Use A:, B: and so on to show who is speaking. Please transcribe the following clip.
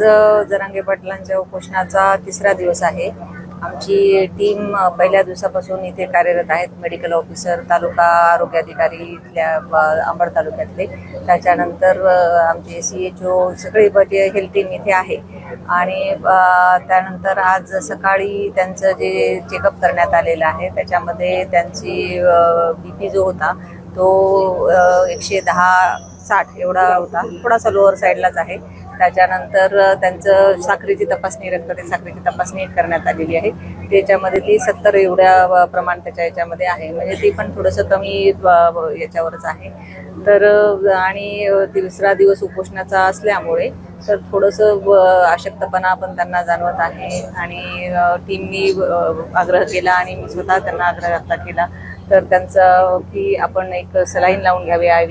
A: जरांगे पाटलांच्या उपोषणाचा तिसरा दिवस आहे. आमची टीम पहिल्या दिवसापासून इथे कार्यरत आहेत. मेडिकल ऑफिसर तालुका आरोग्य अधिकारी इथल्या अंबड तालुक्यातले. त्याच्यानंतर आमचे सी एच ओ सगळी बटी हेल्थ टीम इथे आहे. आणि त्यानंतर आज सकाळी त्यांचं जे चेकअप करण्यात आलेलं आहे त्याच्यामध्ये त्यांची बी पी जो होता तो एकशे दहा साठ एवढा होता. थोडासा लोअर साईडलाच आहे. त्याच्यानंतर त्यांचं साखरेची तपासणी रक्तातील साखरेची तपासणी करण्यात आलेली आहे. त्याच्यामध्ये ती सत्तर एवढ्या प्रमाण त्याच्या याच्यामध्ये आहे. म्हणजे ती पण थोडंसं कमी याच्यावरच आहे. तर आणि अ, तिसरा दिवस उपोषणाचा असल्यामुळे तर थोडंसं व अशक्तपणा पण त्यांना जाणवत आहे. आणि टीमनी आग्रह केला आणि मी स्वतः त्यांना आग्रह व्यक्त केला. तर त्यांचा की आपण एक सलाईन लावून घ्यावी आय